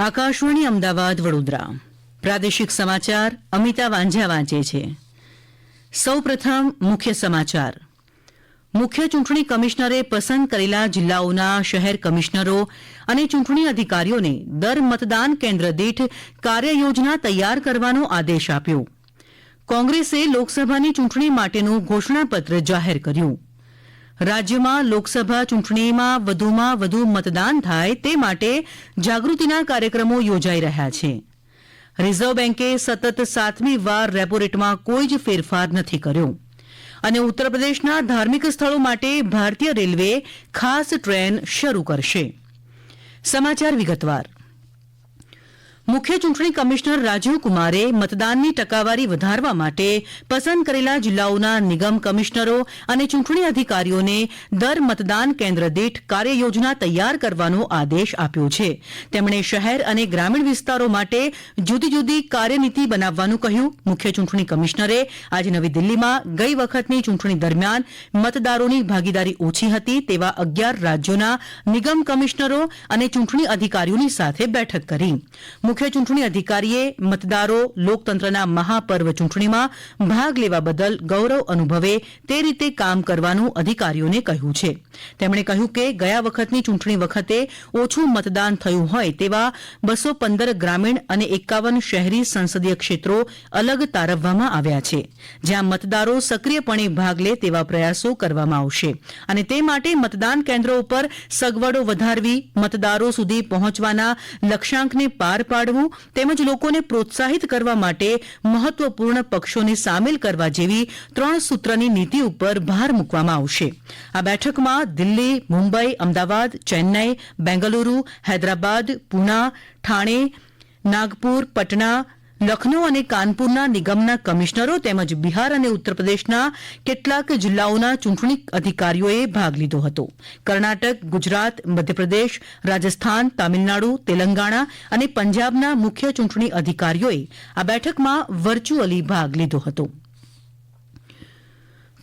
આકાશવાણી અમદાવાદ, વડોદરા. પ્રાદેશિક સમાચાર અમિતા વાંઝા વાંચે છે. સૌપ્રથમ મુખ્ય સમાચાર. મુખ્ય ચૂંટણી કમિશનરે પસંદ કરેલા જિલ્લાઓના શહેર કમિશનરો અને ચૂંટણી અધિકારીઓને દર મતદાન કેન્દ્ર દીઠ કાર્યયોજના તૈયાર કરવાનો આદેશ આપ્યો. કોંગ્રેસે લોકસભાની ચૂંટણી માટેનું ઘોષણાપત્ર જાહેર કર્યું. રાજ્યમાં લોકસભા ચૂંટણીમાં વધુમાં વધુ મતદાન થાય તે માટે જાગૃતિના કાર્યક્રમો યોજાઈ રહ્યા છે. રિઝર્વ બેન્કે સતત સાતમી વાર રેપો રેટમાં કોઈ જ ફેરફાર નથી કર્યો. અને ઉત્તરપ્રદેશના ધાર્મિક સ્થળો માટે ભારતીય રેલવે ખાસ ટ્રેન શરૂ કરશે. સમાચાર વિગતવાર. મુખ્ય ચૂંટણી કમિશનર રાજીવ કુમારે મતદાનની ટકાવારી વધારવા માટે પસંદ કરેલા જિલ્લાઓના નિગમ કમિશનરો અને ચૂંટણી અધિકારીઓને દર મતદાન કેન્દ્ર દીઠ કાર્યયોજના તૈયાર કરવાનો આદેશ આપ્યો છે. તેમણે શહેર અને ગ્રામીણ વિસ્તારો માટે જુદી જુદી કાર્યનીતિ બનાવવાનું કહ્યું. મુખ્ય ચૂંટણી કમિશનરે આજે નવી દિલ્હીમાં ગઈ વખતની ચૂંટણી દરમિયાન મતદારોની ભાગીદારી ઓછી હતી તેવા અગિયાર રાજ્યોના નિગમ કમિશનરો અને ચૂંટણી અધિકારીઓની સાથે બેઠક કરી. મુખ્ય ચૂંટણી અધિકારીએ મતદારો લોકતંત્રના મહાપર્વ ચૂંટણીમાં ભાગ લેવા બદલ ગૌરવ અનુભવે તે રીતે કામ કરવાનું અધિકારીઓને કહ્યું છે. તેમણે કહ્યું કે ગયા વખતની ચૂંટણી વખતે ઓછું મતદાન થયું હોય તેવા બસો પંદર ગ્રામીણ અને એકાવન શહેરી સંસદીય ક્ષેત્રો અલગ તારવવામાં આવ્યા છે, જ્યાં મતદારો સક્રિયપણે ભાગ લે તેવા પ્રયાસો કરવામાં આવશે. અને તે માટે મતદાન કેન્દ્રો ઉપર સગવડો વધારવી, મતદારો સુધી પહોંચવાના લક્ષ્યાંકને પાર પાડવું તેમજ લોકોને પ્રોત્સાહિત કરવા માટે મહત્વપૂર્ણ પક્ષોને સામેલ કરવા જેવી ત્રણ સૂત્રની નીતિ ઉપર ભાર મૂકવામાં આવશે. આ બેઠકમાં દિલ્હી, મુંબઈ, અમદાવાદ, ચેન્નાઈ, બેંગલુરુ, હૈદરાબાદ, પુના ઠાણે નાગપુર, પટના લખનૌ અને કાનપુરના નિગમના કમિશનરો તેમજ બિહાર અને ઉત્તરપ્રદેશના કેટલાક જિલ્લાઓના ચૂંટણી અધિકારીઓએ ભાગ લીધો હતો. કર્ણાટક, ગુજરાત, મધ્યપ્રદેશ, રાજસ્થાન, તામિલનાડુ, તેલંગાણા અને પંજાબના મુખ્ય ચૂંટણી અધિકારીઓએ આ બેઠકમાં વર્ચ્યુઅલી ભાગ લીધો હતો.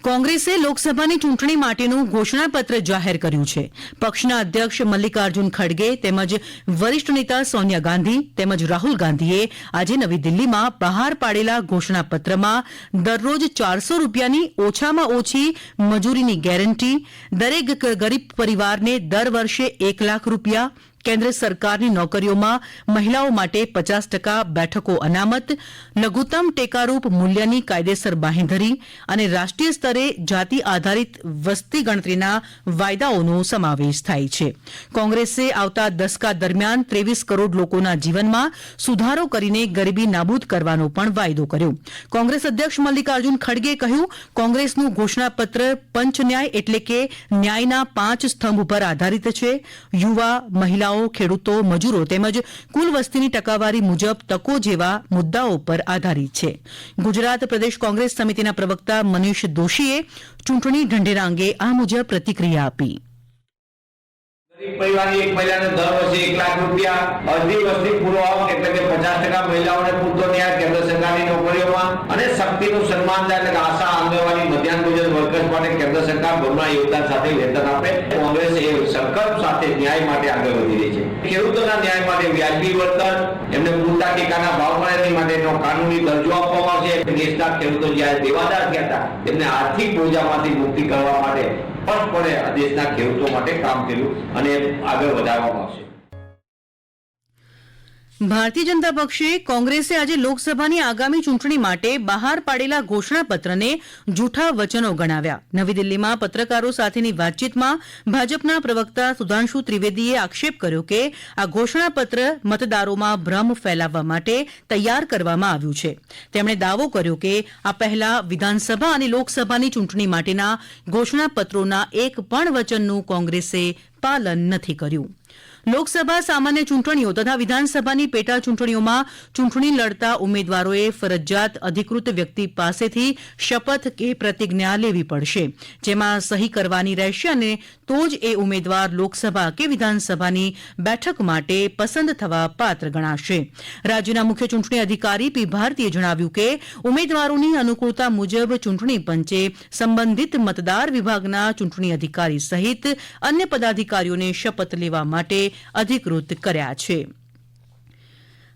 કોંગ્રેસે લોકસભાની ચૂંટણી માટેનું ઘોષણાપત્ર જાહેર કર્યું છે. પક્ષના અધ્યક્ષ મલ્લિકાર્જુન ખડગે તેમજ વરિષ્ઠ નેતા સોનિયા ગાંધી તેમજ રાહુલ ગાંધીએ આજે નવી દિલ્હીમાં બહાર પાડેલા ઘોષણાપત્રમાં દરરોજ ચારસો રૂપિયાની ઓછામાં ઓછી મજૂરીની ગેરંટી, દરેક ગરીબ પરિવારને દર વર્ષે એક લાખ રૂપિયા કેન્દ્ર સરકારની નોકરીઓમાં મહિલાઓ માટે પચાસ ટકા બેઠકો અનામત, લઘુત્તમ ટેકારૂપ મૂલ્યની કાયદેસર બાંહેધરી અને રાષ્ટ્રીય સ્તરે જાતિ આધારિત વસ્તી ગણતરીના વાયદાઓનો સમાવેશ થાય છે. કોંગ્રેસે આવતા દસકા દરમિયાન ત્રેવીસ કરોડ લોકોના જીવનમાં સુધારો કરીને ગરીબી નાબૂદ કરવાનો પણ વાયદો કર્યો. કોંગ્રેસ અધ્યક્ષ મલ્લિકાર્જુન ખડગે કહ્યું, કોંગ્રેસનું ઘોષણાપત્ર પંચ ન્યાય એટલે કે ન્યાયના પાંચ સ્તંભ પર આધારિત છે. યુવા, મહિલાઓ ખેડૂતો, મજૂરો તેમજ કુલ વસ્તીની ટકાવારી મુજબ તકો જેવા મુદ્દાઓ પર આધારિત છે. ગુજરાત પ્રદેશ કોંગ્રેસ સમિતિના પ્રવક્તા મનીષ દોશીએ ચૂંટણી ઢંઢેરા અંગે આ મુજબ પ્રતિક્રિયા આપી. ગરીબ પરિવારની એક મહિલાને દર વર્ષે એક લાખ રૂપિયા અડધી વસ્તી પૂરો આવક એટલે કે પચાસ ટકા મહિલાઓને પૂરતો ન્યાય કેન્દ્ર સરકારની નોકરીઓમાં અને શક્તિનું સન્માન થાય એટલે આશા, આંગણવાડી, મધ્યાહન ભોજન, વર્કર્સ માટે કેન્દ્ર સરકાર ભરના યોગદાન સાથે વેતન આપે. કોંગ્રેસ એ સાથે ન્યાય માટે આગળ વધી રહી છે. ખેડૂતોના ન્યાય માટે વ્યાજબી વળતર એમને પૂરતા ટેકાના ભાવ મળે તે માટેનો કાનૂની દરજ્જો આપવામાં આવશે. દેશના ખેડૂતો જ્યારે દેવાદાર થયા હતા, તેમને આર્થિક બોજામાંથી મુક્તિ કરવા માટે સ્પષ્ટપણે દેશના ખેડૂતો માટે કામ કર્યું અને આગળ વધારવામાં આવશે. ભારતીય જનતા પક્ષે કોંગ્રેસે આજે લોકસભાની આગામી ચૂંટણી માટે બહાર પાડેલા ઘોષણાપત્રને જૂઠા વચનો ગણાવ્યા. નવી દિલ્હીમાં પત્રકારો સાથેની વાતચીતમાં ભાજપના પ્રવક્તા સુધાંશુ ત્રિવેદીએ આક્ષેપ કર્યો કે આ ઘોષણાપત્ર મતદારોમાં ભ્રમ ફેલાવવા માટે તૈયાર કરવામાં આવ્યું છે. તેમણે દાવો કર્યો કે આ પહેલા વિધાનસભા અને લોકસભાની ચૂંટણી માટેના ઘોષણાપત્રોના એક પણ વચનનું કોંગ્રેસે પાલન નથી કર્યું. લોકસભા સામાન્ય ચૂંટણીઓ તથા વિધાનસભાની પેટા ચૂંટણીઓમાં ચૂંટણી લડતા ઉમેદવારોએ ફરજિયાત અધિકૃત વ્યક્તિ પાસેથી શપથ કે પ્રતિજ્ઞા લેવી પડશે, જેમાં સહી કરવાની રહેશે અને તો જ એ ઉમેદવાર લોકસભા કે વિધાનસભાની બેઠક માટે પસંદ થવા પાત્ર ગણાશે. રાજ્યના મુખ્ય ચૂંટણી અધિકારી પી. ભારતીએ જણાવ્યું કે, ઉમેદવારોની અનુકૂળતા મુજબ ચૂંટણી પંચે સંબંધિત મતદાર વિભાગના ચૂંટણી અધિકારી સહિત અન્ય પદાધિકારીઓને શપથ લેવા માટે અધિકૃત કર્યા છે.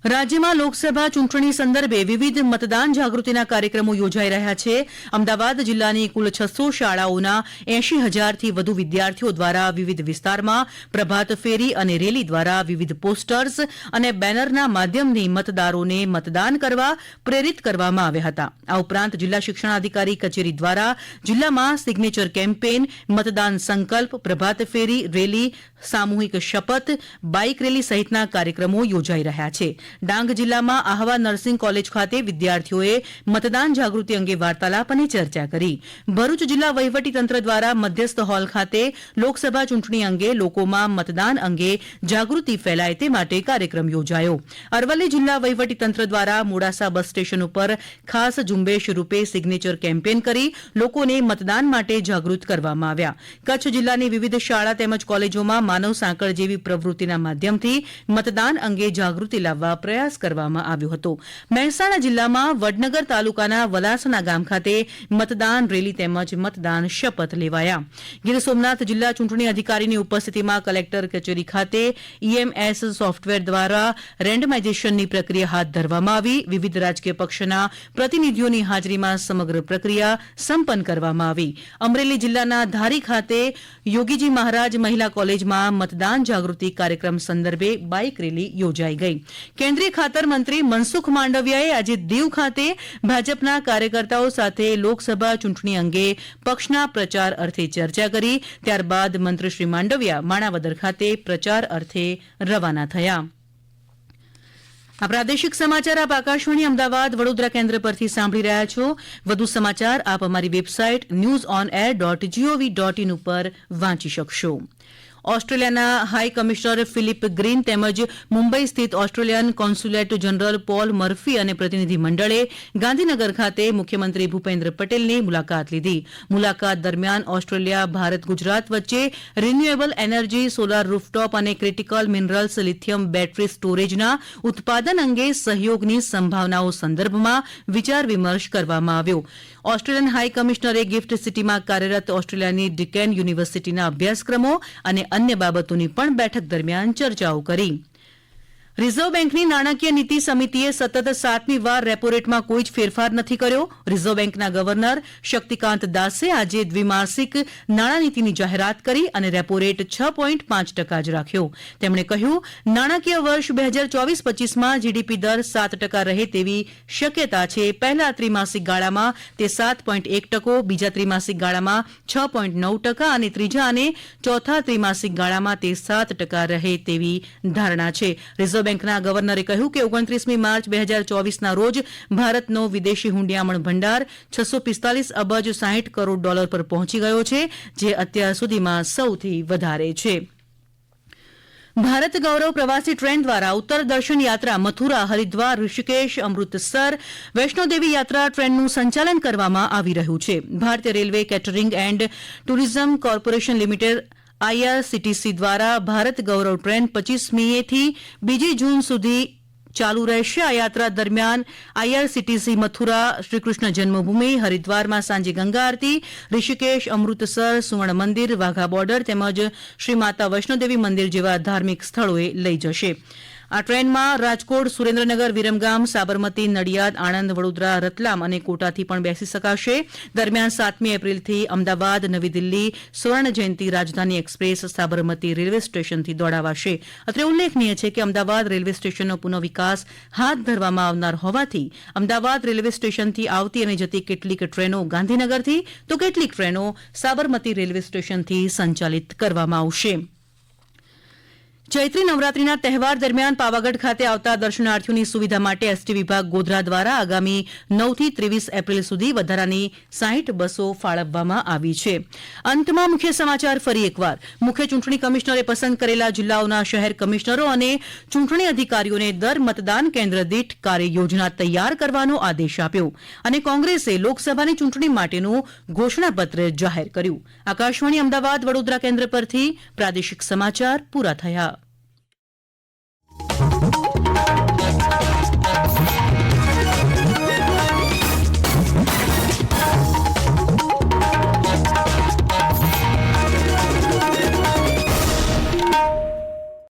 રાજ્યમાં લોકસભા ચૂંટણી સંદર્ભે વિવિધ મતદાન જાગૃતિના કાર્યક્રમો યોજાઈ રહ્યા છે. અમદાવાદ જિલ્લાની કુલ છસો શાળાઓના એંશી હજારથી વધુ વિદ્યાર્થીઓ દ્વારા વિવિધ વિસ્તારમાં પ્રભાત ફેરી અને રેલી દ્વારા વિવિધ પોસ્ટર્સ અને બેનરના માધ્યમથી મતદારોને મતદાન કરવા પ્રેરિત કરવામાં આવ્યા હતા. આ ઉપરાંત જિલ્લા શિક્ષણાધિકારી કચેરી દ્વારા જિલ્લામાં સિગ્નેચર કેમ્પેન મતદાન સંકલ્પ, પ્રભાત ફેરી, રેલી, સામૂહિક શપથ, બાઇક રેલી સહિતના કાર્યક્રમો યોજાઈ રહ્યા છે. ડાંગ જિલ્લામાં આહવા નર્સિંગ કોલેજ ખાતે વિદ્યાર્થીઓએ મતદાન જાગૃતિ અંગે વાર્તાલાપ અને ચર્ચા કરી. ભરૂચ જિલ્લા વહીવટીતંત્ર દ્વારા મધ્યસ્થ હોલ ખાતે લોકસભા ચૂંટણી અંગે લોકોમાં મતદાન અંગે જાગૃતિ ફેલાય તે માટે કાર્યક્રમ યોજાયો. અરવલ્લી જિલ્લા વહીવટીતંત્ર દ્વારા મોડાસા બસ સ્ટેશન ઉપર ખાસ ઝુંબેશ રૂપે સિગ્નેચર કેમ્પેન કરી લોકોને મતદાન માટે જાગૃત કરવામાં આવ્યા. કચ્છ જિલ્લાની વિવિધ શાળા તેમજ કોલેજોમાં માનવ સાંકળ જેવી પ્રવૃત્તિના માધ્યમથી મતદાન અંગે જાગૃતિ લાવવા પ્રયાસ કરવામાં આવ્યો હતો. મહેસાણા જિલ્લામાં વડનગર તાલુકાના વલાસણા ગામ ખાતે મતદાન રેલી તેમજ મતદાન શપથ લેવાયા. ગીર સોમનાથ જિલ્લા ચૂંટણી અધિકારીની ઉપસ્થિતિમાં કલેક્ટર કચેરી ખાતે ઈએમએસ સોફ્ટવેર દ્વારા રેન્ડમાઇઝેશનની પ્રક્રિયા હાથ ધરવામાં આવી. વિવિધ રાજકીય પક્ષના પ્રતિનિધિઓની હાજરીમાં સમગ્ર પ્રક્રિયા સંપન્ન કરવામાં આવી. અમરેલી જિલ્લાના ધારી ખાતે યોગીજી મહારાજ મહિલા કોલેજમાં મતદાન જાગૃતિ કાર્યક્રમ સંદર્ભે બાઇક રેલી યોજાઈ ગઈ. કેન્દ્રીય ખાતર મંત્રી મનસુખ માંડવીયાએ આજે દીવ ખાતે ભાજપના કાર્યકર્તાઓ સાથે લોકસભા ચૂંટણી અંગે પક્ષના પ્રચાર અર્થે ચર્ચા કરી. ત્યારબાદ મંત્રી શ્રી માંડવીયા માણાવદર ખાતે પ્રચાર અર્થે રવાના થયા. આ પ્રાદેશિક સમાચાર આપ આકાશવાણી અમદાવાદ વડોદરા કેન્દ્ર પરથી સાંભળી રહ્યા છો. વધુ સમાચાર આપ અમારી website news on air dot G O V dot in ઉપર વાંચી શકશો. ઓસ્ટ્રેલિયાના હાઈ કમિશનર ફિલિપ ગ્રીન તેમજ મુંબઈ સ્થિત Australian consulate general Paul Murphy અને પ્રતિનિધિ મંડળે ગાંધીનગર ખાતે મુખ્યમંત્રી ભૂપેન્દ્ર પટેલની મુલાકાત લીધી. મુલાકાત દરમિયાન ઓસ્ટ્રેલિયા, ભારત, ગુજરાત વચ્ચે રિન્યુએબલ એનર્જી સોલાર રૂફટોપ અને ક્રિટિકલ મિનરલ્સ લિથિયમ બેટરી સ્ટોરેજના ઉત્પાદન અંગે સહયોગની સંભાવનાઓ સંદર્ભમાં વિચાર વિમર્શ કરવામાં આવ્યો. ઓસ્ટ્રેલિયન હાઈ કમિશનરે ગિફ્ટ સિટીમાં કાર્યરત ઓસ્ટ્રેલિયાની ડિકેન યુનિવર્સિટીના અભ્યાસક્રમો અને અન્ય બાબતોની પણ બેઠક દરમિયાન ચર્ચાઓ કરી. રિઝર્વ બેન્કની નાણાકીય નીતિ સમિતિએ સતત સાતમી વાર રેપોરેટમાં કોઈ જ ફેરફાર નથી કર્યો. રિઝર્વ બેન્કના ગવર્નર શક્તિકાંત દાસે આજે દ્વિમાસિક નાણાંનીતિની જાહેરાત કરી અને રેપોરેટ છ પોઈન્ટ પાંચ ટકા જ રાખ્યો. તેમણે કહ્યું, નાણાકીય વર્ષ બે હજાર ચોવીસ પચીસમાં જીડીપી દર સાત ટકા રહે તેવી શક્યતા છે. પહેલા ત્રિમાસિક ગાળામાં તે સાત પોઈન્ટ એક ટકો, બીજા ત્રિમાસિક ગાળામાં છ પોઈન્ટ નવ ટકા અને ત્રીજા અને ચોથા ત્રિમાસિક ગાળામાં તે સાત ટકા રહે તેવી ધારણા છે. રિઝર્વ બેંકના ગવર્નરે કહ્યું કે ઓગણત્રીસમી માર્ચ બે હજાર ચોવીસના રોજ ભારતનો વિદેશી હુંડિયામણ ભંડાર છસો પિસ્તાલીસ અબજ સાહીઠ કરોડ ડોલર પર પહોંચી ગયો છે, જે અત્યાર સુધીમાં સૌથી વધારે છે. ભારત ગૌરવ પ્રવાસી ટ્રેન દ્વારા ઉત્તર દર્શન યાત્રા મથુરા, હરિદ્વાર, ઋષિકેશ, અમૃતસર વૈષ્ણોદેવી યાત્રા ટ્રેનનું સંચાલન કરવામાં આવી રહ્યું છે. ભારતીય railway catering and tourism corporation limited IRCTC દ્વારા ભારત ગૌરવ ટ્રેન પચીસમીએથી બીજી જૂન સુધી ચાલુ રહેશે. આ યાત્રા દરમિયાન આઈઆરસીટીસી મથુરા, શ્રીકૃષ્ણ જન્મભૂમિ, હરિદ્વારમાં સાંજે ગંગા આરતી, ઋષિકેશ, અમૃતસર, સુવર્ણ મંદિર, વાઘા બોર્ડર તેમજ શ્રી માતા વૈષ્ણોદેવી મંદિર જેવા ધાર્મિક સ્થળોએ લઈ જશે. આ ટ્રેનમાં રાજકોટ, સુરેન્દ્રનગર, વિરમગામ, સાબરમતી, નડિયાદ, આણંદ, વડોદરા, રતલામ અને કોટાથી પણ બેસી શકાશે. દરમિયાન સાતમી એપ્રિલથી અમદાવાદ, નવી દિલ્હી, સ્વર્ણ જયંતિ રાજધાની એક્સપ્રેસ, સાબરમતી રેલવે સ્ટેશનથી દોડાવાશે. અત્રે ઉલ્લેખનીય છે કે અમદાવાદ રેલવે સ્ટેશનનો પુનઃવિકાસ હાથ ધરવામાં આવનાર હોવાથી અમદાવાદ રેલવે સ્ટેશનથી આવતી અને જતી કેટલીક ટ્રેનો ગાંધીનગરથી, તો કેટલીક ટ્રેનો સાબરમતી રેલવે સ્ટેશનથી સંચાલિત કરવામાં આવશે. ચૈત્રી નવરાત્રીના તહેવાર દરમિયાન પાવાગઢ ખાતે આવતા દર્શનાર્થીઓની સુવિધા માટે એસટી વિભાગ ગોધરા દ્વારા આગામી નવથી ત્રેવીસ એપ્રિલ સુધી વધારાની સાહીઠ બસો ફાળવવામાં આવી છે. અંતમાં મુખ્ય સમાચાર ફરી એકવાર. મુખ્ય ચૂંટણી કમિશનરે પસંદ કરેલા જિલ્લાઓના શહેર કમિશનરો અને ચૂંટણી અધિકારીઓને દર મતદાન કેન્દ્ર દીઠ કાર્યયોજના તૈયાર કરવાનો આદેશ આપ્યો અને કોંગ્રેસે લોકસભાની ચૂંટણી માટેનું ઘોષણાપત્ર જાહેર કર્યું. આકાશવાણી અમદાવાદ વડોદરા કેન્દ્ર પરથી પ્રાદેશિક સમાચાર પૂરા થયા.